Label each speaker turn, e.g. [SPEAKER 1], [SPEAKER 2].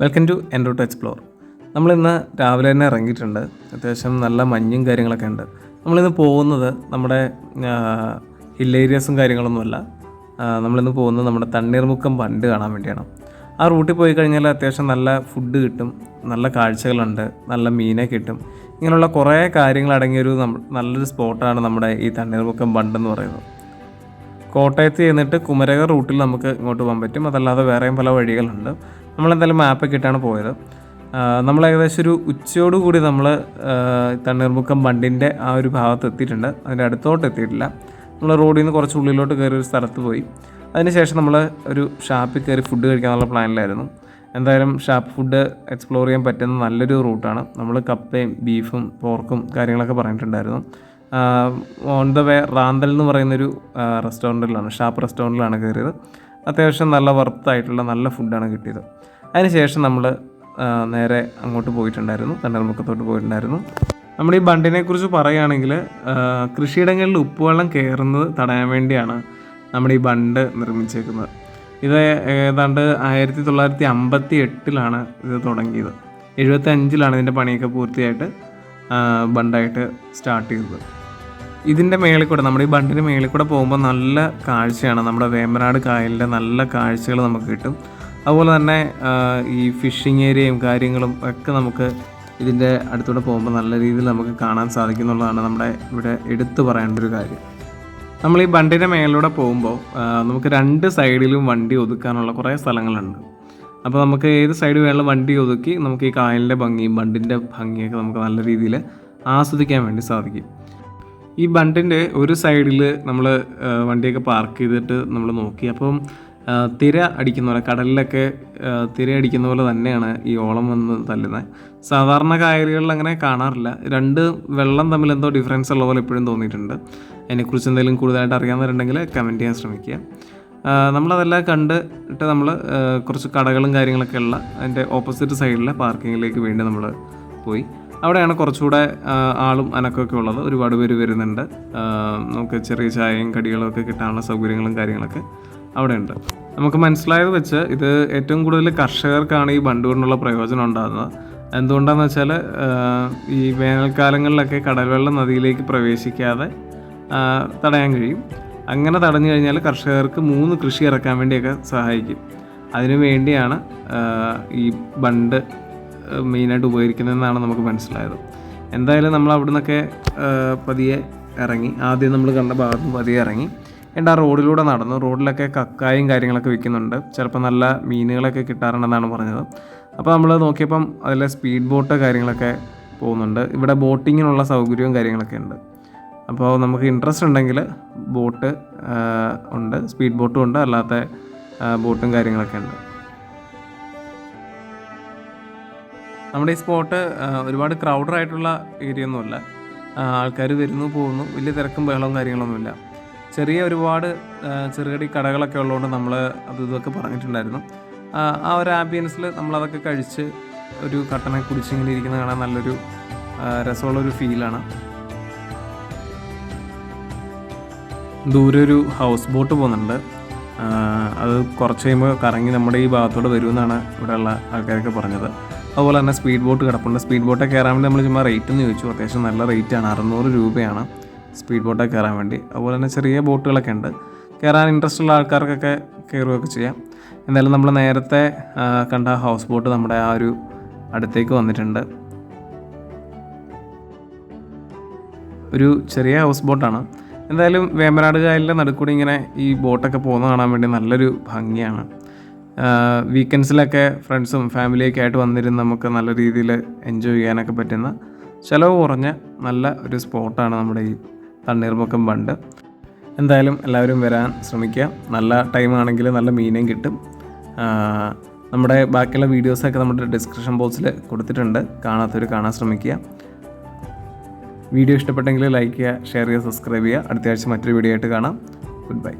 [SPEAKER 1] Welcome to എൻറോട്ട് explore നമ്മളിന്ന് രാവിലെ തന്നെ ഇറങ്ങിയിട്ടുണ്ട്. അത്യാവശ്യം നല്ല മഞ്ഞും കാര്യങ്ങളൊക്കെ ഉണ്ട്. നമ്മളിന്ന് പോകുന്നത് നമ്മുടെ ഹിൽ ഏരിയാസും കാര്യങ്ങളൊന്നുമല്ല. നമ്മളിന്ന് പോകുന്നത് നമ്മുടെ തണ്ണീർമുക്കം ബണ്ട് കാണാൻ വേണ്ടിയാണ്. ആ റൂട്ടിൽ പോയി കഴിഞ്ഞാൽ അത്യാവശ്യം നല്ല ഫുഡ് കിട്ടും നല്ല കാഴ്ചകളുണ്ട് നല്ല മീനെ കിട്ടും. ഇങ്ങനെയുള്ള കുറേ കാര്യങ്ങൾ അടങ്ങിയൊരു നല്ലൊരു സ്പോട്ടാണ് നമ്മുടെ ഈ തണ്ണീർമുക്കം ബണ്ട് എന്ന് പറയുന്നത്. കോട്ടയത്ത് ചെന്നിട്ട് കുമരക റൂട്ടിൽ നമുക്ക് ഇങ്ങോട്ട് പോകാൻ പറ്റും. അതല്ലാതെ വേറെയും പല വഴികളുണ്ട്. നമ്മളെന്തായാലും മാപ്പൊക്കെ ഇട്ടാണ് പോയത്. നമ്മൾ ഏകദേശം ഒരു ഉച്ചയോടുകൂടി നമ്മൾ തണ്ണീർമുക്കം ബണ്ടിന്റെ ആ ഒരു ഭാഗത്ത് എത്തിയിട്ടുണ്ട്. അതിന്റെ അടുത്തോട്ട് എത്തിയിട്ടില്ല. നമ്മൾ റോഡിൽ നിന്ന് കുറച്ച് ഉള്ളിലോട്ട് കയറി ഒരു സ്ഥലത്ത് പോയി. അതിനുശേഷം നമ്മൾ ഒരു ഷാപ്പിൽ കയറി ഫുഡ് കഴിക്കാനുള്ള പ്ലാനിലായിരുന്നു എന്തായാലും ഷാപ്പ് ഫുഡ് എക്സ്പ്ലോർ ചെയ്യാൻ പറ്റുന്ന നല്ലൊരു റൂട്ടാണ് നമ്മൾ കപ്പയും ബീഫും പോർക്കും കാര്യങ്ങളൊക്കെ പറഞ്ഞിട്ടുണ്ടായിരുന്നു. ഓൺ ദ വേ റാന്തൽ എന്ന് പറയുന്നൊരു റെസ്റ്റോറന്റിലാണ് ഷാപ്പ് റെസ്റ്റോറന്റിലാണ് കയറിയത്. അത്യാവശ്യം നല്ല വർത്തായിട്ടുള്ള നല്ല ഫുഡാണ് കിട്ടിയത്. അതിനുശേഷം നമ്മൾ നേരെ അങ്ങോട്ട് പോയിട്ടുണ്ടായിരുന്നു തണ്ടൽമുക്കത്തോട്ട് പോയിട്ടുണ്ടായിരുന്നു. നമ്മൾ ഈ ബണ്ടിനെക്കുറിച്ച് പറയുകയാണെങ്കിൽ കൃഷിയിടങ്ങളിൽ ഉപ്പുവെള്ളം കയറുന്നത് തടയാൻ വേണ്ടിയാണ് നമ്മുടെ ഈ ബണ്ട് നിർമ്മിച്ചേക്കുന്നത്. ഇത് ഏതാണ്ട് ആയിരത്തി തൊള്ളായിരത്തി അമ്പത്തി എട്ടിലാണ് ഇത് തുടങ്ങിയത്. എഴുപത്തി അഞ്ചിലാണ് ഇതിന്റെ പണിയൊക്കെ പൂർത്തിയായിട്ട് ബണ്ടായിട്ട് സ്റ്റാർട്ട് ചെയ്തത്. ഇതിന്റെ മേളിൽ കൂടെ നമ്മുടെ ഈ ബണ്ടിന്റെ മേളിൽ കൂടെ പോകുമ്പോൾ നല്ല കാഴ്ചയാണ്. നമ്മുടെ വേമ്പനാട് കായലിന്റെ നല്ല കാഴ്ചകൾ നമുക്ക് കിട്ടും. അതുപോലെ തന്നെ ഈ ഫിഷിംഗ് ഏരിയയും കാര്യങ്ങളും ഒക്കെ നമുക്ക് ഇതിന്റെ അടുത്തൂടെ പോകുമ്പോൾ നല്ല രീതിയിൽ നമുക്ക് കാണാൻ സാധിക്കുന്നുള്ളതാണ് നമ്മുടെ ഇവിടെ എടുത്തു പറയേണ്ട ഒരു കാര്യം. നമ്മൾ ഈ ബണ്ടിന്റെ മേളിലൂടെ പോകുമ്പോൾ നമുക്ക് രണ്ട് സൈഡിലും വണ്ടി ഒതുക്കാനുള്ള കുറേ സ്ഥലങ്ങളുണ്ട്. അപ്പോൾ നമുക്ക് ഏത് സൈഡ് വേണമെങ്കിലും വണ്ടി ഒതുക്കി നമുക്ക് ഈ കായലിന്റെ ഭംഗിയും ബണ്ടിന്റെ ഭംഗിയൊക്കെ നമുക്ക് നല്ല രീതിയിൽ ആസ്വദിക്കാൻ വേണ്ടി സാധിക്കും. ഈ ബണ്ടിന്റെ ഒരു സൈഡിൽ നമ്മൾ വണ്ടിയൊക്കെ പാർക്ക് ചെയ്തിട്ട് നമ്മൾ നോക്കി. അപ്പം തിര അടിക്കുന്ന പോലെ കടലിലൊക്കെ തിര അടിക്കുന്ന പോലെ തന്നെയാണ് ഈ ഓളം വന്ന് തല്ലുന്നത്. സാധാരണ കായലുകളിൽ അങ്ങനെ കാണാറില്ല. രണ്ട് വെള്ളം തമ്മിൽ എന്തോ ഡിഫറൻസ് ഉള്ള പോലെ എപ്പോഴും തോന്നിയിട്ടുണ്ട്. അതിനെക്കുറിച്ച് എന്തെങ്കിലും കൂടുതലായിട്ട് അറിയാമെന്നുണ്ടെങ്കിൽ കമന്റ് ചെയ്യാൻ ശ്രമിക്കുക. നമ്മളതെല്ലാം കണ്ടിട്ട് നമ്മൾ കുറച്ച് കടകളും കാര്യങ്ങളൊക്കെ ഉള്ള അതിന്റെ ഓപ്പോസിറ്റ് സൈഡിലെ പാർക്കിങ്ങിലേക്ക് വേണ്ടി നമ്മൾ പോയി. അവിടെയാണ് കുറച്ചുകൂടെ ആളും അനക്കമൊക്കെ ഉള്ളത്. ഒരുപാട് പേര് വരുന്നുണ്ട്. നമുക്ക് ചെറിയ ചായയും കടികളും ഒക്കെ കിട്ടാനുള്ള സൗകര്യങ്ങളും കാര്യങ്ങളൊക്കെ അവിടെ ഉണ്ട് നമുക്ക് മനസ്സിലായത് വെച്ച് ഇത് ഏറ്റവും കൂടുതൽ കർഷകർക്കാണ് ഈ ബണ്ട് കൊണ്ടുള്ള പ്രയോജനം ഉണ്ടാകുന്നത്. എന്തുകൊണ്ടാണെന്ന് വെച്ചാൽ ഈ വേനൽക്കാലങ്ങളിലൊക്കെ കടൽവെള്ളം നദിയിലേക്ക് പ്രവേശിക്കാതെ തടയാൻ കഴിയും. അങ്ങനെ തടഞ്ഞു കഴിഞ്ഞാൽ കർഷകർക്ക് മൂന്ന് കൃഷി ഇറക്കാൻ വേണ്ടിയൊക്കെ സഹായിക്കും. അതിനു വേണ്ടിയാണ് ഈ ബണ്ട് മെയിനായിട്ട് ഉപകരിക്കുന്നതെന്നാണ് നമുക്ക് മനസ്സിലായത്. എന്തായാലും നമ്മൾ അവിടെ നിന്നൊക്കെ പതിയെ ഇറങ്ങി. ആദ്യം നമ്മൾ കണ്ട ഭാഗത്ത് പതിയെ ഇറങ്ങി. എന്റെ ആ റോഡിലൂടെ നടന്നു. റോഡിലൊക്കെ കക്കായും കാര്യങ്ങളൊക്കെ വിൽക്കുന്നുണ്ട് ചിലപ്പോൾ നല്ല മീനുകളൊക്കെ കിട്ടാറുണ്ടെന്നാണ് പറഞ്ഞത്. അപ്പോൾ നമ്മൾ നോക്കിയപ്പം അതിലെ സ്പീഡ് ബോട്ട് കാര്യങ്ങളൊക്കെ പോകുന്നുണ്ട്. ഇവിടെ ബോട്ടിങ്ങിനുള്ള സൗകര്യവും കാര്യങ്ങളൊക്കെ ഉണ്ട്. അപ്പോൾ നമുക്ക് ഇൻട്രസ്റ്റ് ഉണ്ടെങ്കിൽ ബോട്ട് ഉണ്ട്. സ്പീഡ് ബോട്ടും ഉണ്ട്. അല്ലാത്ത ബോട്ടും കാര്യങ്ങളൊക്കെ ഉണ്ട്. നമ്മുടെ ഈ സ്പോട്ട് ഒരുപാട് ക്രൗഡർ ആയിട്ടുള്ള ഏരിയ ഒന്നുമല്ല. ആൾക്കാർ വരുന്നു പോകുന്നു. വലിയ തിരക്കും ബഹളവും കാര്യങ്ങളൊന്നുമില്ല. ചെറിയ ഒരുപാട് ചെറുകടി കടകളൊക്കെ ഉള്ളതുകൊണ്ട് നമ്മൾ അത് ഇതൊക്കെ പറഞ്ഞിട്ടുണ്ടായിരുന്നു. ആ, ഒരു ആംബിയൻസിൽ നമ്മളതൊക്കെ കഴിച്ച് ഒരു കട്ടനെ കുടിച്ചിങ്ങനെ ഇരിക്കുന്ന കാണാൻ നല്ലൊരു രസമുള്ള രസമുള്ളൊരു ഫീലാണ് ദൂരെ ഒരു ഹൗസ് ബോട്ട് പോകുന്നുണ്ട് അത് കുറച്ച് കഴിയുമ്പോൾ കറങ്ങി നമ്മുടെ ഈ ഭാഗത്തോടെ വരുമെന്നാണ് ഇവിടെയുള്ള ആൾക്കാരൊക്കെ പറഞ്ഞത്. അതുപോലെ തന്നെ സ്പീഡ് ബോട്ട് കിടപ്പുണ്ട്. സ്പീഡ് ബോട്ടൊക്കെ കയറാൻ വേണ്ടി നമ്മൾ ചുമ്മാ റേറ്റ് എന്ന് ചോദിച്ചു. അത്യാവശ്യം നല്ല റേറ്റ് ആണ്. അറുന്നൂറ് രൂപയാണ് സ്പീഡ് ബോട്ടൊക്കെ കയറാൻ വേണ്ടി. അതുപോലെ തന്നെ ചെറിയ ബോട്ടുകളൊക്കെ ഉണ്ട്. കയറാൻ ഇൻട്രസ്റ്റ് ഉള്ള ആൾക്കാർക്കൊക്കെ കയറുകയൊക്കെ ചെയ്യാം. എന്തായാലും നമ്മൾ നേരത്തെ കണ്ട ഹൗസ് ബോട്ട് നമ്മുടെ ആ ഒരു അടുത്തേക്ക് വന്നിട്ടുണ്ട്. ഒരു ചെറിയ ഹൗസ് ബോട്ടാണ് എന്തായാലും വേമ്പനാട് കായലിന്റെ നടുക്കൂടി ഇങ്ങനെ ഈ ബോട്ടൊക്കെ പോകുന്ന കാണാൻ വേണ്ടി നല്ലൊരു ഭംഗിയാണ്. വീക്കെൻഡ്സിലൊക്കെ ഫ്രണ്ട്സും ഫാമിലിയൊക്കെ ആയിട്ട് വന്നിരുന്ന് നമുക്ക് നല്ല രീതിയിൽ എൻജോയ് ചെയ്യാനൊക്കെ പറ്റുന്ന ചിലവ് കുറഞ്ഞ നല്ല ഒരു സ്പോട്ടാണ് നമ്മുടെ ഈ തണ്ണീർമുക്കം ബണ്ട് എന്തായാലും എല്ലാവരും വരാൻ ശ്രമിക്കുക. നല്ല ടൈം ആണെങ്കിൽ നല്ല മീനും കിട്ടും. നമ്മുടെ ബാക്കിയുള്ള വീഡിയോസൊക്കെ നമ്മുടെ ഡിസ്ക്രിപ്ഷൻ ബോക്സിൽ കൊടുത്തിട്ടുണ്ട്. കാണാത്തവർ കാണാൻ ശ്രമിക്കുക. വീഡിയോ ഇഷ്ടപ്പെട്ടെങ്കിൽ ലൈക്ക് ചെയ്യുക ഷെയർ ചെയ്യുക സബ്സ്ക്രൈബ് ചെയ്യുക. അടുത്ത ആഴ്ച മറ്റൊരു വീഡിയോ ആയിട്ട് കാണാം. Good bye